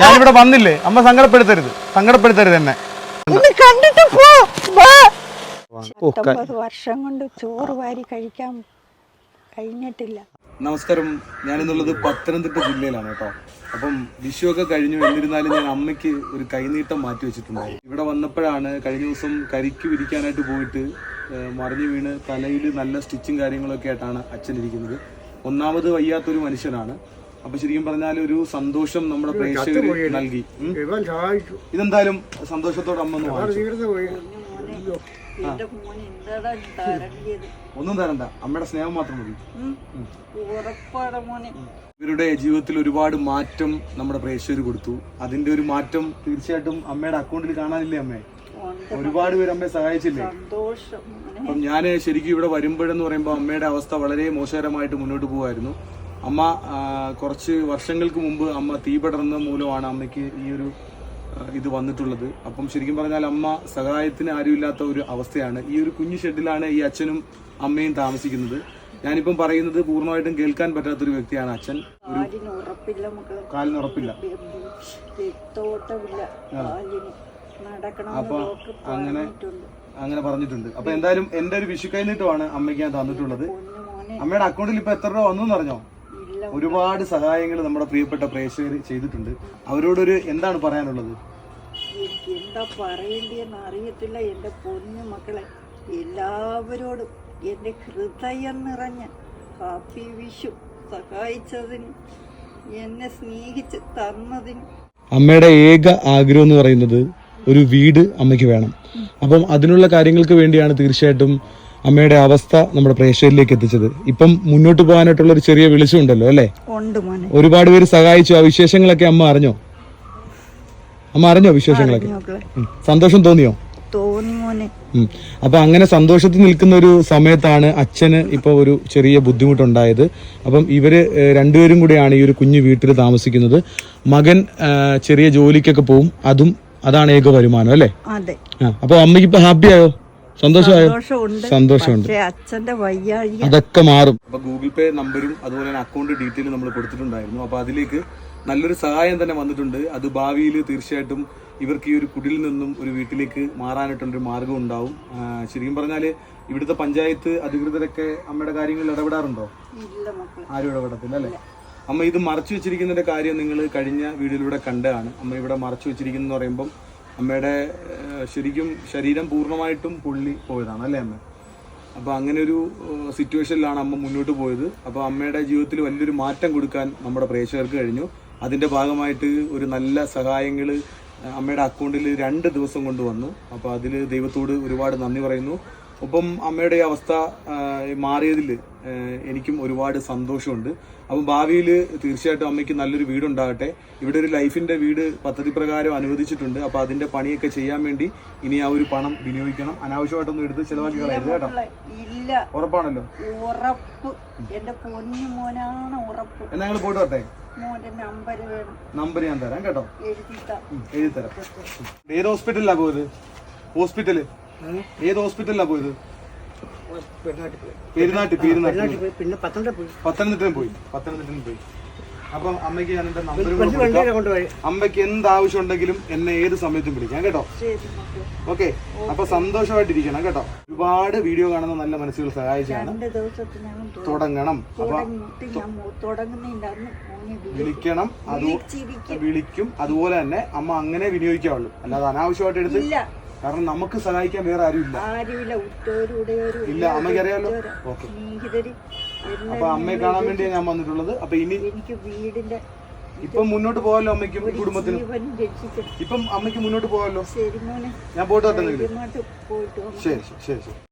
ഞാനിവിടെ വന്നില്ലേ? അമ്മ സങ്കടപ്പെടുത്തരുത്. സങ്കടപ്പെടുത്തരുത് എന്നെ. കണ്ടിട്ട് പോ. വർഷം കൊണ്ട് ചോറ് വാരി കഴിക്കാൻ കഴിഞ്ഞിട്ടില്ല. നമസ്കാരം. ഞാനിന്നുള്ളത് പത്തനംതിട്ട ജില്ലയിലാണ് കേട്ടോ. അപ്പം വിഷു ഒക്കെ കഴിഞ്ഞു. എന്നിരുന്നാലും ഞാൻ അമ്മയ്ക്ക് ഒരു കൈനീട്ടം മാറ്റി വെച്ചിട്ടുണ്ടായി ഇവിടെ വന്നപ്പോഴാണ് കഴിഞ്ഞ ദിവസം കരിക്ക് വിരിക്കാനായിട്ട് പോയിട്ട് മറിഞ്ഞു വീണ് തലയിൽ നല്ല സ്റ്റിച്ചും കാര്യങ്ങളൊക്കെ ആയിട്ടാണ് അച്ഛൻ ഇരിക്കുന്നത്. ഒന്നാമത് വയ്യാത്തൊരു മനുഷ്യനാണ്. അപ്പൊ ശരിക്കും പറഞ്ഞാൽ ഒരു സന്തോഷം നമ്മുടെ പ്രേക്ഷകർ നൽകി. ഇതെന്തായാലും സന്തോഷത്തോടെ അമ്മ ഒന്ന് തരണ്ട. അമ്മയുടെ സ്നേഹം മാത്രം മതി. ഇവരുടെ ജീവിതത്തിൽ ഒരുപാട് മാറ്റം നമ്മുടെ പ്രേക്ഷകർ കൊടുത്തു. അതിന്റെ ഒരു മാറ്റം തീർച്ചയായിട്ടും അമ്മയുടെ അക്കൗണ്ടിൽ കാണാനില്ലേ അമ്മേ? ഒരുപാട് പേര് അമ്മയെ സഹായിച്ചില്ലേ? അപ്പം ഞാൻ ശരിക്കും ഇവിടെ വരുമ്പോഴെന്ന് പറയുമ്പോൾ അമ്മയുടെ അവസ്ഥ വളരെ മോശകരമായിട്ട് മുന്നോട്ട് പോകുമായിരുന്നു അമ്മ കുറച്ച് വർഷങ്ങൾക്ക് മുമ്പ് അമ്മ തീ പടർന്ന മൂലമാണ് അമ്മയ്ക്ക് ഈ ഒരു ഇത് വന്നിട്ടുള്ളത്. അപ്പം ശരിക്കും പറഞ്ഞാൽ അമ്മ സഹായത്തിന് ആരുമില്ലാത്ത ഒരു അവസ്ഥയാണ്. ഈ ഒരു കുഞ്ഞു ഷെഡിലാണ് ഈ അച്ഛനും അമ്മയും താമസിക്കുന്നത്. ഞാനിപ്പം പറയുന്നത് പൂർണമായിട്ടും കേൾക്കാൻ പറ്റാത്തൊരു വ്യക്തിയാണ് അച്ഛൻ. കാലിന് ഉറപ്പില്ല മക്കളെ. കാലിന് ഉറപ്പില്ല. രക്തോട്ടമില്ല കാലിന് നടക്കണമെന്ന് അപ്പൊ അങ്ങനെ അങ്ങനെ പറഞ്ഞിട്ടുണ്ട്. അപ്പൊ എന്തായാലും എന്റെ ഒരു വിഷു കൈനീട്ടമാണ് അമ്മയ്ക്ക് ഞാൻ തന്നിട്ടുള്ളത്. അമ്മയുടെ അക്കൗണ്ടിൽ ഇപ്പൊ എത്ര രൂപ വന്നു ഇല്ല ഒരുപാട് സഹായങ്ങൾ നമ്മുടെ പ്രിയപ്പെട്ട പ്രേക്ഷകർ ചെയ്തിട്ടുണ്ട്. അവരോടൊരു എന്താണ് പറയാനുള്ളത്? എന്താ പറയേണ്ടിയെന്ന് അറിയത്തില്ല. എന്റെ പൊന്നു മക്കളെ എല്ലാവരോടും എന്റെ ഹൃദയം നിറഞ്ഞ ഹാപ്പി വിഷു സഹായിച്ചതിന് എന്നെ സ്നേഹിച്ച് തന്നതിന്. അമ്മയുടെ ഏക ആഗ്രഹം എന്ന് പറയുന്നത് ഒരു വീട് അമ്മയ്ക്ക് വേണം. അപ്പം അതിനുള്ള കാര്യങ്ങൾക്ക് വേണ്ടിയാണ് തീർച്ചയായിട്ടും അമ്മയുടെ അവസ്ഥ നമ്മുടെ പ്രേക്ഷകരിലേക്ക് എത്തിച്ചത്. ഇപ്പം മുന്നോട്ട് പോകാനായിട്ടുള്ള ഒരു ചെറിയ വെളിച്ചമുണ്ടല്ലോ അല്ലേ? ഒരുപാട് പേര് സഹായിച്ചു. ആ വിശേഷങ്ങളൊക്കെ അമ്മ അറിഞ്ഞോ? അമ്മ അറിഞ്ഞോ വിശേഷങ്ങളൊക്കെ? സന്തോഷം തോന്നിയോ. അപ്പൊ അങ്ങനെ സന്തോഷത്തിൽ നിൽക്കുന്ന ഒരു സമയത്താണ് അച്ഛന് ഇപ്പൊ ഒരു ചെറിയ ബുദ്ധിമുട്ടുണ്ടായത്. അപ്പം ഇവർ രണ്ടുപേരും കൂടെയാണ് ഈ ഒരു കുഞ്ഞു വീട്ടിൽ താമസിക്കുന്നത്. മകൻ ചെറിയ ജോലിക്കൊക്കെ പോവും. അതും അതാണ് ഏക വരുമാനം അല്ലേ? അപ്പൊ അമ്മയ്ക്ക് ഇപ്പൊ ഹാപ്പി ആയോ സന്തോഷമായോ? സന്തോഷമുണ്ട്. സന്തോഷമുണ്ട്. അച്ഛന്റെ വയ്യാഴി അതൊക്കെ മാറും. അപ്പൊ ഗൂഗിൾ പേ നമ്പരും അതുപോലെ തന്നെ അക്കൗണ്ട് ഡീറ്റെയിൽ നമ്മൾ കൊടുത്തിട്ടുണ്ടായിരുന്നു. അപ്പൊ അതിലേക്ക് നല്ലൊരു സഹായം തന്നെ വന്നിട്ടുണ്ട്. അത് ഭാവിയിൽ തീർച്ചയായിട്ടും ഇവർക്ക് ഈ ഒരു കുടിൽ നിന്നും ഒരു വീട്ടിലേക്ക് മാറാനായിട്ടുള്ളൊരു മാർഗം ഉണ്ടാവും. ശരിക്കും പറഞ്ഞാൽ ഇവിടുത്തെ പഞ്ചായത്ത് അധികൃതരൊക്കെ അമ്മയുടെ കാര്യങ്ങളിൽ ഇടപെടാറുണ്ടോ? ആരും ഇടപെടത്തില്ല അല്ലേ? അമ്മ ഇത് മറച്ചു വെച്ചിരിക്കുന്നതിന്റെ കാര്യം നിങ്ങൾ കഴിഞ്ഞ വീഡിയോയിലൂടെ കണ്ടതാണ്. അമ്മ ഇവിടെ മറച്ചു വെച്ചിരിക്കുന്നതെന്ന് പറയുമ്പം അമ്മയുടെ ശരിക്കും ശരീരം പൂർണമായിട്ടും പൊള്ളി പോയതാണ് അല്ലേ അമ്മ? അപ്പോൾ അങ്ങനെ ഒരു സിറ്റുവേഷനിലാണ് അമ്മ മുന്നോട്ട് പോയത്. അപ്പോൾ അമ്മയുടെ ജീവിതത്തിൽ വലിയൊരു മാറ്റം കൊടുക്കാൻ നമ്മുടെ പ്രേക്ഷകർക്ക് കഴിഞ്ഞു. അതിന്റെ ഭാഗമായിട്ട് ഒരു നല്ല സഹായങ്ങൾ അമ്മയുടെ അക്കൗണ്ടിൽ രണ്ട് ദിവസം കൊണ്ട് വന്നു. അപ്പോൾ അതിൽ ദൈവത്തോട് ഒരുപാട് നന്ദി പറയുന്നു. ഒപ്പം അമ്മയുടെ ഈ അവസ്ഥ മാറിയതിൽ എനിക്കും ഒരുപാട് സന്തോഷമുണ്ട്. അപ്പം ഭാവിയിൽ തീർച്ചയായിട്ടും അമ്മയ്ക്ക് നല്ലൊരു വീടുണ്ടാകട്ടെ. ഇവിടെ ഒരു ലൈഫിന്റെ വീട് പദ്ധതി പ്രകാരം അനുവദിച്ചിട്ടുണ്ട്. അപ്പോൾ അതിന്റെ പണിയൊക്കെ ചെയ്യാൻ വേണ്ടി ഇനി ആ ഒരു പണം വിനിയോഗിക്കണം. അനാവശ്യമായിട്ടൊന്നും എടുത്ത് ചിലവാക്കി കളയരുത് കേട്ടോ. ഇല്ല ഉറപ്പാണല്ലോ. ഉറപ്പ്. എന്റെ പൊന്നു മോനാണ് ഉറപ്പ്. എന്നാ ഞങ്ങൾ പോയിട്ട് വരട്ടെ? നമ്പർ ഞാൻ തരാം കേട്ടോ. എഴുതി തരാം ഏത് ഹോസ്പിറ്റലിലാണ് പോയത്? ഹോസ്പിറ്റൽ? ഏത് ഹോസ്പിറ്റലിലാ പോയത്? പെരുന്നാട്ടി പെരുന്നാട്ടി പിന്നെ പത്തനംതിട്ട പോയി. പത്തനംതിട്ടയിൽ പോയി. പത്തനംതിട്ടയിൽ പോയി. അപ്പം അമ്മയ്ക്ക് ഞാൻ എന്റെ നമ്പർ അമ്മയ്ക്ക് എന്ത് ആവശ്യം ഉണ്ടെങ്കിലും എന്നെ ഏത് സമയത്തും വിളിക്കാം കേട്ടോ? ഓക്കെ. അപ്പൊ സന്തോഷമായിട്ടിരിക്കണം കേട്ടോ? ഒരുപാട് വീഡിയോ കാണുന്ന നല്ല മനസ്സുകൾ സഹായിച്ചാണ്. തുടങ്ങണം. അപ്പൊ വിളിക്കണം. അത് വിളിക്കും. അതുപോലെ തന്നെ അമ്മ അങ്ങനെ വിനിയോഗിക്കാവുള്ളൂ. അല്ലാതെ അനാവശ്യമായിട്ട് എടുത്ത് കാരണം നമുക്ക് സഹായിക്കാൻ വേറെ ആരുമില്ല. ഇല്ല അമ്മയ്ക്ക് അറിയാലോ? ഓക്കെ. അപ്പൊ അമ്മയെ കാണാൻ വേണ്ടിയാ ഞാൻ വന്നിട്ടുള്ളത്. അപ്പൊ ഇനി എനിക്ക് വീടിന്റെ ഇപ്പം മുന്നോട്ട് പോകാലോ അമ്മയ്ക്കും കുടുംബത്തിനും? ഇപ്പം അമ്മയ്ക്ക് മുന്നോട്ട് പോകാലോ? ഞാൻ പോയിട്ട് ശരി ശരി ശരി ശരി.